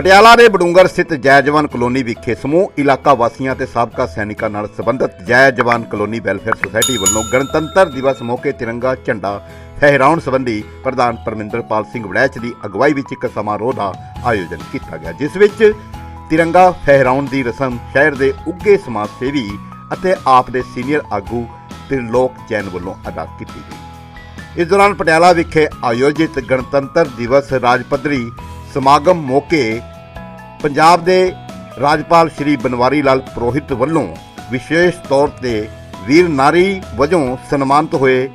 ਪਟਿਆਲਾ ਦੇ ਬਡੂੰਗਰ ਸਥਿਤ ਜੈ ਜਵਾਨ ਕਲੋਨੀ ਵਿਖੇ ਸਮੂਹ ਇਲਾਕਾ ਵਾਸੀਆਂ ਤੇ ਸਾਬਕਾ ਸੈਨਿਕਾਂ ਨਾਲ ਸੰਬੰਧਿਤ ਜੈ ਜਵਾਨ ਕਲੋਨੀ ਵੈਲਫੇਅਰ ਸੁਸਾਇਟੀ ਵੱਲੋਂ ਗਣਤੰਤਰ ਦਿਵਸ ਮੌਕੇ ਤਿਰੰਗਾ, ਝੰਡਾ ਫਹਿਰਾਉਣ ਸੰਬੰਧੀ ਪ੍ਰਧਾਨ ਪਰਮਿੰਦਰਪਾਲ ਸਿੰਘ ਵੜੈਚ ਦੀ ਅਗਵਾਈ ਵਿੱਚ ਇੱਕ ਸਮਾਰੋਹ ਦਾ ਆਯੋਜਨ ਕੀਤਾ ਗਿਆ, ਜਿਸ ਵਿੱਚ ਤਿਰੰਗਾ ਫਹਿਰਾਉਣ ਦੀ ਰਸਮ ਸ਼ਹਿਰ ਦੇ ਉੱਗੇ ਸਮਾਜ ਸੇਵੀ ਅਤੇ ਆਪ ਦੇ ਸੀਨੀਅਰ ਆਗੂ ਤ੍ਰਿਲੋਕ ਜੈਨ ਵੱਲੋਂ ਅਦਾ ਕੀਤੀ ਗਈ। ਇਸ ਦੌਰਾਨ ਪਟਿਆਲਾ ਵਿਖੇ ਆਯੋਜਿਤ ਗਣਤੰਤਰ ਦਿਵਸ ਰਾਜ ਪੱਧਰੀ ਸਮਾਗਮ ਮੌਕੇ ਪੰਜਾਬ ਦੇ ਰਾਜਪਾਲ ਸ਼੍ਰੀ ਬਨਵਾਰੀ ਲਾਲ ਪ੍ਰੋਹਿਤ ਵੱਲੋਂ ਵਿਸ਼ੇਸ਼ ਤੌਰ ਤੇ ਵੀਰ ਨਾਰੀ ਵਜੋਂ ਸਨਮਾਨਿਤ ਹੋਏ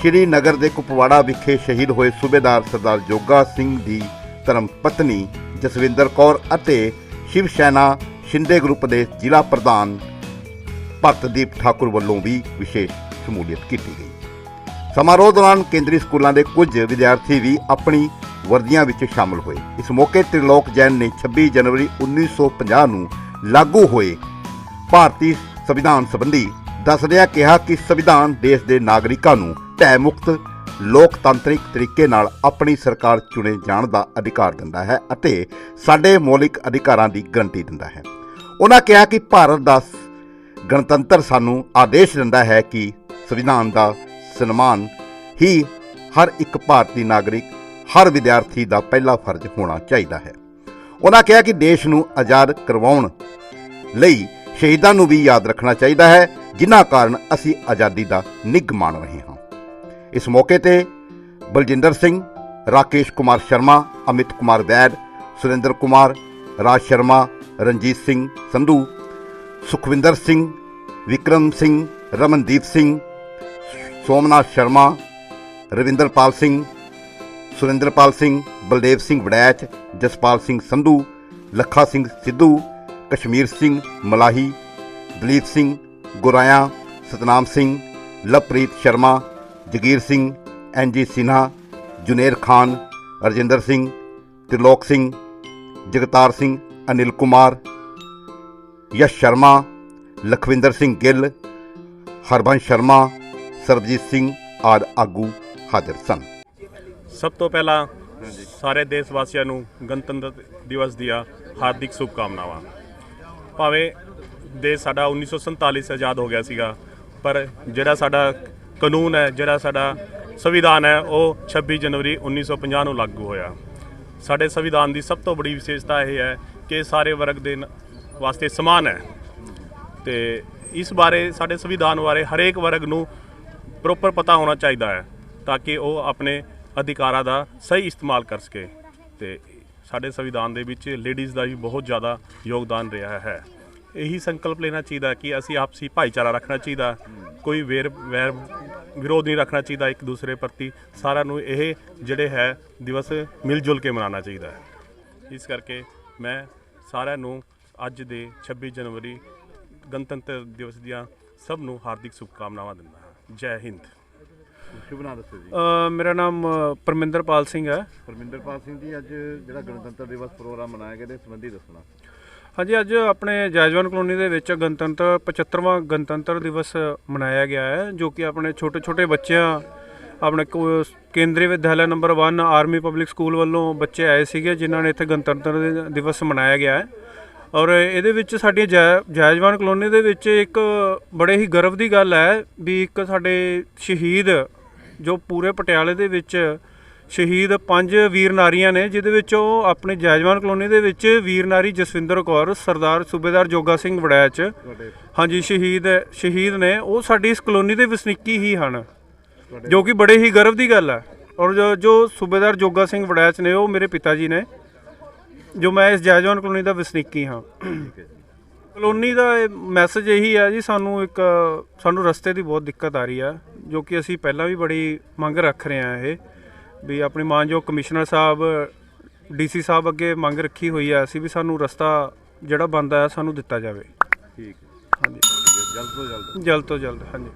ਸ਼੍ਰੀ ਨਗਰ ਦੇ ਕੁਪਵਾੜਾ ਵਿਖੇ ਸ਼ਹੀਦ ਹੋਏ ਸੂਬੇਦਾਰ ਸਰਦਾਰ ਜੋਗਾ ਸਿੰਘ ਦੀ ਧਰਮ ਪਤਨੀ ਜਸਵਿੰਦਰ ਕੌਰ ਅਤੇ ਸ਼ਿਵ ਸੈਨਾ ਸ਼ਿੰਦੇ ਗਰੁੱਪ ਦੇ ਜ਼ਿਲ੍ਹਾ ਪ੍ਰਧਾਨ ਭਗਤਦੀਪ ਠਾਕੁਰ ਵੱਲੋਂ ਵੀ ਵਿਸ਼ੇਸ਼ ਸ਼ਮੂਲੀਅਤ ਕੀਤੀ ਗਈ। ਸਮਾਰੋਹ ਦੌਰਾਨ ਕੇਂਦਰੀ ਸਕੂਲਾਂ ਦੇ ਕੁਝ ਵਿਦਿਆਰਥੀ ਵੀ ਆਪਣੀ ਵਰਦੀਆਂ ਵਿੱਚ ਸ਼ਾਮਲ ਹੋਏ। ਇਸ ਮੌਕੇ ਤ੍ਰਿਲੋਕ ਜੈਨ ਨੇ 26 ਜਨਵਰੀ 1950 ਨੂੰ ਲਾਗੂ ਹੋਏ ਭਾਰਤੀ ਸੰਵਿਧਾਨ ਸੰਬੰਧੀ ਦੱਸਦਿਆਂ ਕਿਹਾ ਕਿ ਸੰਵਿਧਾਨ ਦੇਸ਼ ਦੇ ਨਾਗਰਿਕਾਂ ਨੂੰ ਭੈ ਮੁਕਤ ਲੋਕਤੰਤਰਿਕ ਤਰੀਕੇ ਨਾਲ ਆਪਣੀ ਸਰਕਾਰ ਚੁਣੇ ਜਾਣ ਦਾ ਅਧਿਕਾਰ ਦਿੰਦਾ ਹੈ ਅਤੇ ਸਾਡੇ ਮੌਲਿਕ ਅਧਿਕਾਰਾਂ ਦੀ ਗਰੰਟੀ ਦਿੰਦਾ ਹੈ। ਉਹਨਾਂ ਕਿਹਾ ਕਿ ਭਾਰਤ ਦਾ ਗਣਤੰਤਰ ਸਾਨੂੰ ਆਦੇਸ਼ ਦਿੰਦਾ ਹੈ ਕਿ ਸੰਵਿਧਾਨ ਦਾ ਸਨਮਾਨ ਹੀ ਹਰ ਇੱਕ ਭਾਰਤੀ ਨਾਗਰਿਕ ਹਰ ਵਿਦਿਆਰਥੀ ਦਾ ਪਹਿਲਾ ਫਰਜ਼ ਹੋਣਾ ਚਾਹੀਦਾ ਹੈ। ਉਹਨਾਂ ਕਿਹਾ ਕਿ ਦੇਸ਼ ਨੂੰ ਆਜ਼ਾਦ ਕਰਵਾਉਣ ਲਈ ਸ਼ਹੀਦਾਂ ਨੂੰ ਵੀ ਯਾਦ ਰੱਖਣਾ ਚਾਹੀਦਾ ਹੈ, ਜਿਨ੍ਹਾਂ ਕਾਰਨ ਅਸੀਂ ਆਜ਼ਾਦੀ ਦਾ ਨਿੱਘ ਮਾਣ ਰਹੇ ਹਾਂ। ਇਸ ਮੌਕੇ ਤੇ ਬਲਜਿੰਦਰ ਸਿੰਘ, ਰਾਕੇਸ਼ ਕੁਮਾਰ ਸ਼ਰਮਾ, ਅਮਿਤ ਕੁਮਾਰ ਵੈਦ, ਸੁਰਿੰਦਰ ਕੁਮਾਰ, ਰਾਜ ਸ਼ਰਮਾ, ਰਣਜੀਤ ਸਿੰਘ ਸੰਧੂ, ਸੁਖਵਿੰਦਰ ਸਿੰਘ, ਵਿਕਰਮ ਸਿੰਘ, ਰਮਨਦੀਪ ਸਿੰਘ, ਸੋਮਨਾਥ ਸ਼ਰਮਾ, ਰਵਿੰਦਰਪਾਲ ਸਿੰਘ ਸੁਰਿੰਦਰਪਾਲ ਸਿੰਘ, ਬਲਦੇਵ ਸਿੰਘ ਵੜੈਚ, ਜਸਪਾਲ ਸਿੰਘ ਸੰਧੂ, ਲੱਖਾ ਸਿੰਘ ਸਿੱਧੂ, ਕਸ਼ਮੀਰ ਸਿੰਘ ਮਲਾਹੀ, ਦਲੀਪ ਸਿੰਘ ਗੁਰਾਇਆ ਸਤਨਾਮ ਸਿੰਘ, ਲਵਪ੍ਰੀਤ ਸ਼ਰਮਾ, ਜਗੀਰ ਸਿੰਘ ਐਨਜੀ ਸਿਨਹਾ, ਜੁਨੇਰ ਖਾਨ, ਰਜਿੰਦਰ ਸਿੰਘ, ਤ੍ਰਿਲੋਕ ਸਿੰਘ, ਜਗਤਾਰ ਸਿੰਘ, ਅਨਿਲ ਕੁਮਾਰ, ਯਸ਼ ਸ਼ਰਮਾ, ਲਖਵਿੰਦਰ ਸਿੰਘ ਗਿੱਲ, ਹਰਬੰਸ ਸ਼ਰਮਾ, ਸਰਬਜੀਤ ਸਿੰਘ ਆਦਿ ਆਗੂ ਹਾਜ਼ਰ ਸਨ। ਸਭ ਤੋਂ ਪਹਿਲਾਂ ਸਾਰੇ ਦੇਸ਼ ਵਾਸੀਆਂ ਨੂੰ ਗਣਤੰਤਰ ਦਿਵਸ ਦੀਆਂ ਹਾਰਦਿਕ ਸ਼ੁਭਕਾਮਨਾਵਾਂ। ਭਾਵੇਂ ਦੇਸ਼ ਸਾਡਾ 1947 'ਚ ਆਜ਼ਾਦ ਹੋ ਗਿਆ ਸੀਗਾ ਪਰ ਜਿਹੜਾ ਸਾਡਾ ਕਾਨੂੰਨ ਹੈ ਜਿਹੜਾ ਸਾਡਾ ਸੰਵਿਧਾਨ ਹੈ ਉਹ 26 ਜਨਵਰੀ 1950 ਨੂੰ ਲਾਗੂ ਹੋਇਆ। ਸਾਡੇ ਸੰਵਿਧਾਨ ਦੀ ਸਭ ਤੋਂ ਬੜੀ ਵਿਸ਼ੇਸ਼ਤਾ ਇਹ ਹੈ ਕਿ ਸਾਰੇ ਵਰਗ ਦੇ ਵਾਸਤੇ ਸਮਾਨ ਹੈ। ਤੇ ਇਸ ਬਾਰੇ ਸਾਡੇ ਸੰਵਿਧਾਨ ਬਾਰੇ ਹਰੇਕ ਵਰਗ ਨੂੰ ਪ੍ਰੋਪਰ ਪਤਾ ਹੋਣਾ ਚਾਹੀਦਾ ਹੈ ਤਾਂ ਕਿ ਉਹ ਆਪਣੇ ਅਧਿਕਾਰਾਂ ਦਾ ਸਹੀ ਇਸਤੇਮਾਲ ਕਰ ਸਕੇ ਤੇ ਸਾਡੇ ਸੰਵਿਧਾਨ ਦੇ ਵਿੱਚ ਲੇਡੀਜ਼ ਦਾ ਵੀ ਬਹੁਤ ਜ਼ਿਆਦਾ ਯੋਗਦਾਨ ਰਿਹਾ ਹੈ। ਇਹੀ ਸੰਕਲਪ ਲੈਣਾ ਚਾਹੀਦਾ ਕਿ ਅਸੀਂ ਆਪਸੀ ਭਾਈਚਾਰਾ ਰੱਖਣਾ ਚਾਹੀਦਾ, ਕੋਈ ਵੇਰ, ਵੈਰ ਵਿਰੋਧ ਨਹੀਂ ਰੱਖਣਾ ਚਾਹੀਦਾ ਇੱਕ ਦੂਸਰੇ ਪ੍ਰਤੀ। ਸਾਰਿਆਂ ਨੂੰ ਇਹ ਜਿਹੜੇ ਹੈ, ਦਿਵਸ ਮਿਲ ਜੁਲ ਕੇ ਮਨਾਉਣਾ ਚਾਹੀਦਾ ਹੈ। ਇਸ ਕਰਕੇ ਮੈਂ ਸਾਰਿਆਂ ਨੂੰ ਅੱਜ ਦੇ 26 ਜਨਵਰੀ ਗਣਤੰਤਰ ਦਿਵਸ ਦੀਆਂ ਸਭ ਨੂੰ ਹਾਰਦਿਕ ਸ਼ੁਭਕਾਮਨਾਵਾਂ ਦਿੰਦਾ ਹਾਂ। ਜੈ ਹਿੰਦ। ਸ਼ੁਭ ਨਾਮ ਦੱਸੋ ਜੀ? ਅ, ਮੇਰਾ ਨਾਮ ਅ, ਪਰਮਿੰਦਰਪਾਲ ਸਿੰਘ ਹੈ। ਪਰਮਿੰਦਰਪਾਲ ਸਿੰਘ ਜੀ ਅੱਜ ਜਿਹੜਾ ਗਣਤੰਤਰ ਦਿਵਸ ਪ੍ਰੋਗਰਾਮ ਮਨਾਇਆ ਗਿਆ ਦੇ ਸੰਬੰਧੀ ਦੱਸਣਾ। ਹਾਂਜੀ ਅੱਜ ਆਪਣੇ ਜੈਜਵਾਨ ਕਲੋਨੀ ਦੇ ਵਿੱਚ ਗਣਤੰਤਰ 75ਵਾਂ ਗਣਤੰਤਰ ਦਿਵਸ ਮਨਾਇਆ ਗਿਆ ਹੈ ਜੋ ਕਿ ਆਪਣੇ ਛੋਟੇ ਛੋਟੇ ਬੱਚਿਆਂ ਆਪਣੇ ਕੋ- Kendriya Vidyalaya number 1 army public school ਵੱਲੋਂ ਬੱਚੇ ਆਏ ਸੀਗੇ ਜਿਨ੍ਹਾਂ ਨੇ ਇੱਥੇ ਗਣਤੰਤਰ ਦੇ- ਦਿਵਸ ਮਨਾਇਆ ਗਿਆ ਹੈ। ਔਰ ਇਹਦੇ ਵਿੱਚ ਸਾਡੀ ਜੈ- ਜੈਜਵਾਨ ਕਲੋਨੀ ਦੇ ਵਿੱਚ ਇੱਕ ਬੜੇ ਹੀ ਗਰਵ ਦੀ ਗੱਲ ਹੈ ਵੀ ਇੱਕ ਸਾਡੇ ਸ਼ਹੀਦ ਜੋ ਪੂਰੇ ਪਟਿਆਲੇ ਦੇ ਵਿੱਚ ਸ਼ਹੀਦ ਪੰਜ ਵੀਰ ਨਾਰੀਆਂ ਨੇ ਜਿਹਦੇ ਵਿੱਚ ਉਹ ਆਪਣੇ ਜੈਜਵਾਨ ਕਲੋਨੀ ਦੇ ਵਿੱਚ ਵੀਰ ਨਾਰੀ ਜਸਵਿੰਦਰ ਕੌਰ ਸਰਦਾਰ ਸੂਬੇਦਾਰ ਜੋਗਾ ਸਿੰਘ ਵੜੈਚ ਹਾਂਜੀ ਸ਼ਹੀਦ ਸ਼ਹੀਦ ਨੇ ਉਹ ਸਾਡੀ ਇਸ ਕਲੋਨੀ ਦੇ ਵਸਨੀਕੀ ਹੀ ਹਨ ਜੋ ਕਿ ਬੜੇ ਹੀ ਗਰਵ ਦੀ ਗੱਲ ਹੈ। ਔਰ ਜੋ ਜੋ ਸੂਬੇਦਾਰ ਜੋਗਾ ਸਿੰਘ ਵੜੈਚ ਨੇ ਉਹ ਮੇਰੇ ਪਿਤਾ ਜੀ ਨੇ ਜੋ ਮੈਂ ਇਸ ਜੈਜਵਾਨ ਕਲੋਨੀ ਦਾ ਵਸਨੀਕੀ ਹਾਂ। ਕਲੋਨੀ ਦਾ ਮੈਸੇਜ ਇਹੀ ਹੈ ਜੀ ਸਾਨੂੰ ਇੱਕ ਸਾਨੂੰ ਰਸਤੇ ਦੀ ਬਹੁਤ ਦਿੱਕਤ ਆ ਰਹੀ ਆ ਜੋ ਕਿ ਅਸੀਂ ਪਹਿਲਾਂ ਵੀ ਬੜੀ ਮੰਗ ਰੱਖ ਰਹੇ ਆ ਇਹ ਵੀ ਆਪਣੀ ਮਾਨਯੋਗ ਕਮਿਸ਼ਨਰ ਸਾਹਿਬ ਡੀਸੀ ਸਾਹਿਬ ਅੱਗੇ ਮੰਗ ਰੱਖੀ ਹੋਈ ਆ ਅਸੀਂ ਵੀ ਸਾਨੂੰ ਰਸਤਾ ਜਿਹੜਾ ਬੰਦਾ ਹੈ ਸਾਨੂੰ ਦਿੱਤਾ ਜਾਵੇ। ਠੀਕ ਹਾਂਜੀ। ਜਲਦ ਤੋਂ ਜਲਦ। ਜਲਦ ਤੋਂ ਜਲਦ ਹਾਂਜੀ।